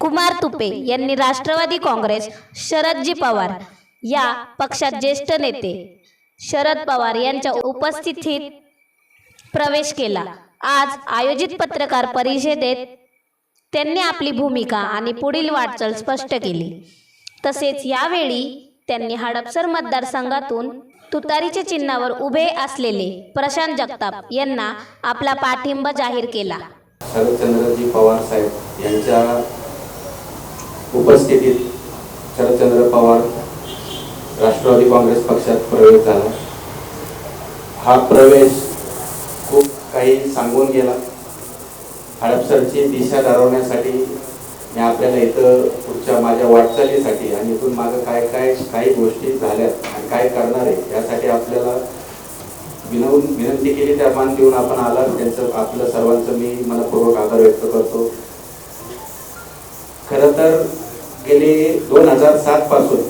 कुमार तुपे यांनी राष्ट्रवादी काँग्रेस शरदजी पवार या पक्षात ज्येष्ठ नेते शरद पवार यांच्या उपस्थितीत प्रवेश केला. आज आयोजित पत्रकार परिषदेत त्यांनी आपली भूमिका आणि पुढील वाटचाल स्पष्ट केली. तसेच यावेळी त्यांनी हडपसर मतदारसंघातून तुतारीच्या चिन्हावर उभे असलेले प्रशांत जगताप यांना आपला पाठिंबा जाहीर केला. शरदचंद्रजी पवार साहेब यांच्या उपस्थितीत शरदचंद्र पवार राष्ट्रवादी काँग्रेस पक्षात प्रवेश झाला. हा प्रवेश खूप काही सांगून गेला. हडपसरची दिशा ठरवण्यासाठी मी आपल्याला इथं पुढच्या माझ्या वाटचालीसाठी आणि इथून माझं काय काय काही गोष्टी झाल्यात आणि काय करणार आहे यासाठी आपल्याला विनवून विनंती केली त्या मान देऊन आपण आला त्यांचं आपलं सर्वांचं मी मनपूर्वक आभार व्यक्त करतो. खरं तर गेले दोन हजार सात पासून.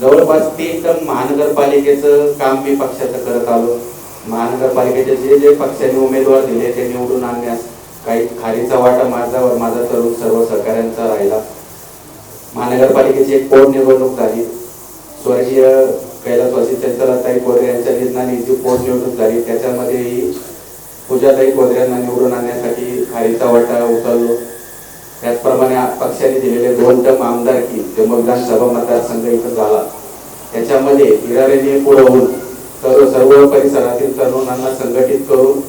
जवळपास तीन टन महानगरपालिकेचं काम मी पक्षाचं करत आलो. महानगरपालिकेचे जे जे पक्षाने उमेदवार दिले ते निवडून आणण्यास काही खारीचा वाटा माझा माझा तरुण सर्व सहकाऱ्यांचा राहिला. महानगरपालिकेची एक पोटनिवडणूक झाली. स्वर्गीय कैलासवासी चंचलाताई कोरे यांच्या निधनाने जी पोटनिवडणूक झाली. त्याच्यामध्येही पूजाताई कोरे यांना निवडून आणण्यासाठी खारीचा वाटा उचललो. त्याचप्रमाणे पक्षाने दिलेले दोन टर्म आमदारकी जे मतदान सभा मतदारसंघ इथं झाला. त्याच्यामध्ये हिरारेने पुढे होऊन सर्व सर्व परिसरातील तरुणांना संघटित करून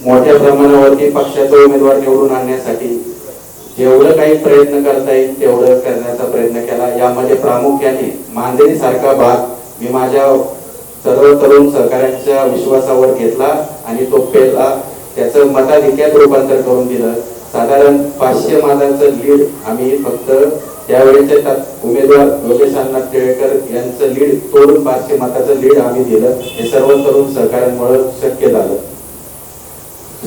मोठ्या प्रमाणावरती पक्षाचा उमेदवार निवडून आणण्यासाठी जेवढं काही प्रयत्न करता येईल तेवढं करण्याचा प्रयत्न केला. यामध्ये प्रामुख्याने मांदेरी सारखा भाग मी माझ्या सर्व तरुण सहकाऱ्यांच्या विश्वासावर घेतला आणि तो पेला त्याचं मताधिक्यात रूपांतर करून दिलं. साधारण पाचशे मतांचं लीड आम्ही फक्त त्यावेळेचे उमेदवार योगेश अण्णा टिळेकर यांचं लीड तोडून पाचशे मताचं लीड आम्ही दिलं. हे सर्व तरुण सहकार्यांमुळे शक्य झालं.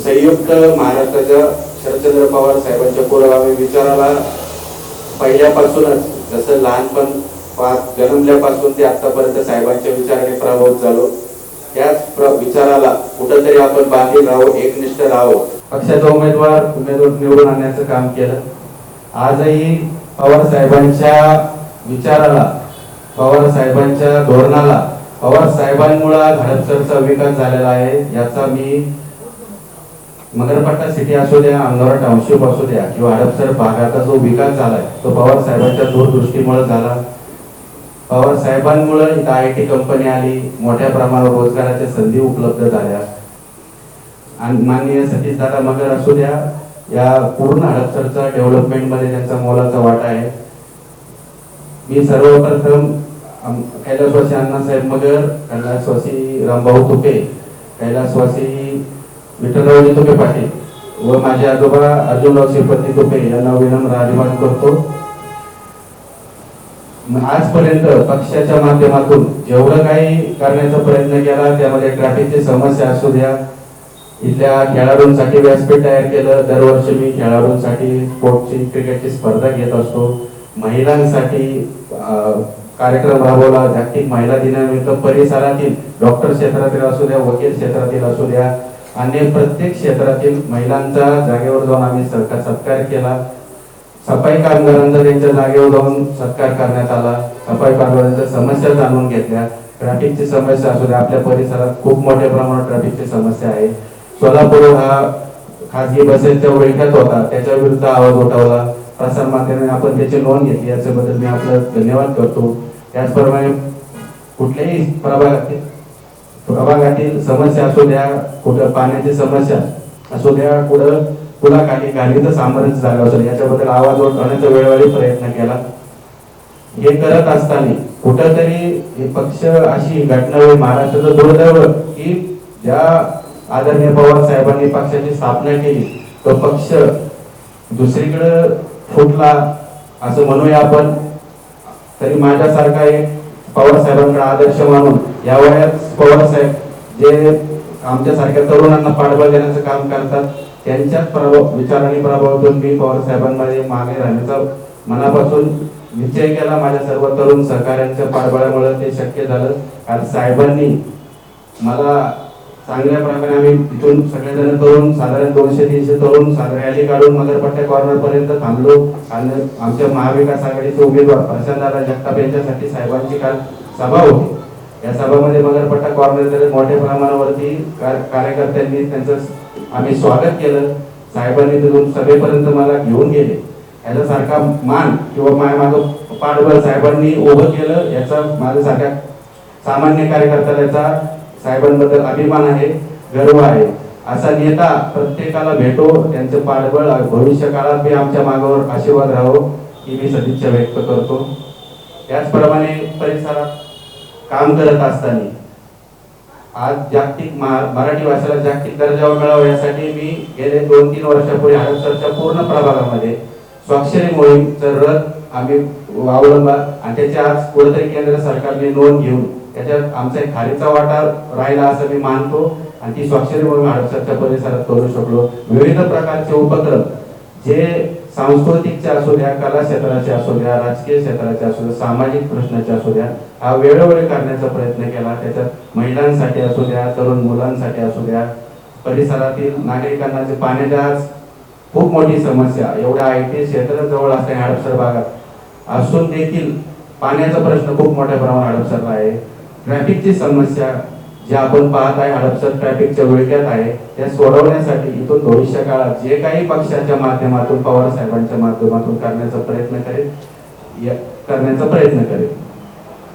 संयुक्त महाराष्ट्राच्या शरदचंद्र पवार साहेबांच्या पुरोगामी विचाराला पहिल्यापासूनच जसं लहानपण जन्मल्यापासून ते आतापर्यंत साहेबांच्या विचाराने प्रभावित झालो. त्याच प्र- विचाराला कुठंतरी आपण बांधील राहू एकनिष्ठ राहू पक्षाचा उमेदवार उमेदवार निवडून आणण्याचं काम केलं. आजही पवार साहेबांच्या विचाराला पवार साहेबांच्या धोरणाला पवार साहेबांमुळे हडपसरचा विकास झालेला आहे याचा मी मगरपट्टा सिटी असू द्या अंगावर टाउनशिप असू द्या किंवा हडपसर भागाचा जो विकास झालाय तो पवार साहेबांच्या दूरदृष्टीमुळे झाला. पवार साहेबांमुळे इथं आय टी कंपनी आली मोठ्या प्रमाणावर रोजगाराच्या संधी उपलब्ध झाल्या. आणि माननीय सतीश दादा मगर असू द्या या पूर्ण हडपसरच्या डेव्हलपमेंटमध्ये त्यांचा मोलाचा वाटा आहे. मी सर्वप्रथम कैलासवासी कैलासवासी अण्णासाहेब मगर कैलासवासी रामभाऊ तुपे कैलासवासी विठ्ठलरावजी तुपे पाटील व माझे आजोबा अर्जुनराव श्रीपती तुपे यांना विनम्र अभिमान करतो. आजपर्यंत पक्षाच्या माध्यमातून जेवढं काही करण्याचा प्रयत्न केला त्यामध्ये ट्रॅफिकची समस्या असू द्या इथल्या खेळाडूंसाठी व्यासपीठ तयार केलं. दरवर्षी मी खेळाडूंसाठी स्पोर्टची क्रिकेटची स्पर्धा घेत असतो. महिलांसाठी कार्यक्रम राबवला. जागतिक महिला दिनानिमित्त परिसरातील डॉक्टर क्षेत्रातील असू द्या वकील क्षेत्रातील असू द्या अन्य प्रत्येक क्षेत्रातील महिलांचा जागेवर जाऊन आम्ही सरकार सत्कार केला. सफाई कामगारांचा त्यांच्या जागेवर जाऊन सत्कार करण्यात आला. सफाई कामगारांच्या समस्या जाणून घेतल्या. ट्रॅफिकची समस्या असू द्या आपल्या परिसरात खूप मोठ्या प्रमाणात ट्रॅफिकची समस्या सोलापूर हा खाजगी बसेसच्या विळख्यात होता. त्याच्या विरुद्ध आवाज उठवला. प्रसार माध्यमाने आपण त्याची नोंद घेतली. याच्याबद्दल मी आपलं धन्यवाद करतो. त्याचप्रमाणे कुठल्याही प्रभागातील प्रभागातील समस्या असू द्या कुठं पाण्याची समस्या असू द्या कुठं पुलाखाली घालीचं सामर्थ्य झालं असेल याच्याबद्दल आवाज उठवण्याचा वेळोवेळी प्रयत्न केला. हे करत असताना कुठंतरी पक्ष अशी घटना महाराष्ट्राचं दुर्दैव की ज्या आदरणीय पवार साहेबांनी पक्षाची स्थापना केली. तो पक्ष दुसरीकडं फुटला असं म्हणूया आपण. तरी माझ्यासारखा एक पवार साहेबांकडे आदर्श मानून या वयात पवार साहेब जे आमच्यासारख्या तरुणांना पाठबळ देण्याचं काम करतात त्यांच्याच प्रभाव विचारांनी प्रभावातून मी पवार साहेबांमध्ये मागे राहण्याचा मनापासून निश्चय केला. माझ्या सर्व तरुण सहकाऱ्यांच्या पाठबळामुळे ते शक्य झालं. कारण साहेबांनी मला चांगल्या प्रकारे आम्ही तिथून सगळेजण तरुण साधारण दोनशे तीनशे तरुण साधारण रॅली काढून मगरपट्ट्या कॉर्नर पर्यंत थांबलो. आणि आमच्या महाविकास आघाडीचे उमेदवार प्रशांतदादा जगताप यांच्यासाठी साहेबांची काल सभा होती. या सभामध्ये मगरपट्टा कॉर्नर मोठ्या प्रमाणावरती का- कार्यकर्त्यांनी त्यांचं आम्ही स्वागत केलं. साहेबांनी तिथून सभेपर्यंत मला घेऊन गेले. याच्यासारखा मान किंवा माझ्या मागं पाठबळ साहेबांनी उभं केलं. याचा माझ्यासारख्या सामान्य कार्यकर्त्याला याचा साहेबांबद्दल अभिमान आहे गर्व आहे. असा नेता प्रत्येकाला भेटो त्यांचं पाठबळ भविष्य काळात बी आमच्या मागावर आशीर्वाद राहो ही मी सदिच्छा व्यक्त करतो. त्याचप्रमाणे परिसरात काम करत असताना आज जागतिक मराठी भाषेला जागतिक दर्जावर मिळावा यासाठी मी गेले दोन तीन वर्षापूर्वी हडपसरच्या पूर्ण प्रभागामध्ये स्वाक्षरी मोहीमचं रथ आम्ही अवलंबा आणि त्याची आज कुठेतरी केंद्र सरकारने नोंद घेऊन त्याच्यात आमचा एक खारीचा वाटा राहिला असं मी मानतो आणि ती स्वाक्षरी म्हणून हडपसरच्या परिसरात करू शकलो. विविध प्रकारचे उपक्रम जे सांस्कृतिकचे असू द्या कला क्षेत्राचे असू द्या राजकीय क्षेत्राचे असू द्या सामाजिक प्रश्नाचे असू द्या हा वेळोवेळी करण्याचा प्रयत्न केला. त्याच्यात महिलांसाठी असू द्या तरुण मुलांसाठी असू द्या परिसरातील नागरिकांना जे पाण्याच्या आज खूप मोठी समस्या एवढ्या आय टी क्षेत्र जवळ असते हडपसर भागात असून देखील पाण्याचा प्रश्न खूप मोठ्या प्रमाणात हडपसरला आहे. ट्रॅफिकची समस्या जे आपण पाहत आहे हडपसर ट्रॅफिकच्या विळख्यात आहे त्या सोडवण्यासाठी इथून भविष्य काळात जे काही पक्षाच्या माध्यमातून पवार साहेबांच्या माध्यमातून करण्याचा प्रयत्न करेल या- करण्याचा प्रयत्न करेल.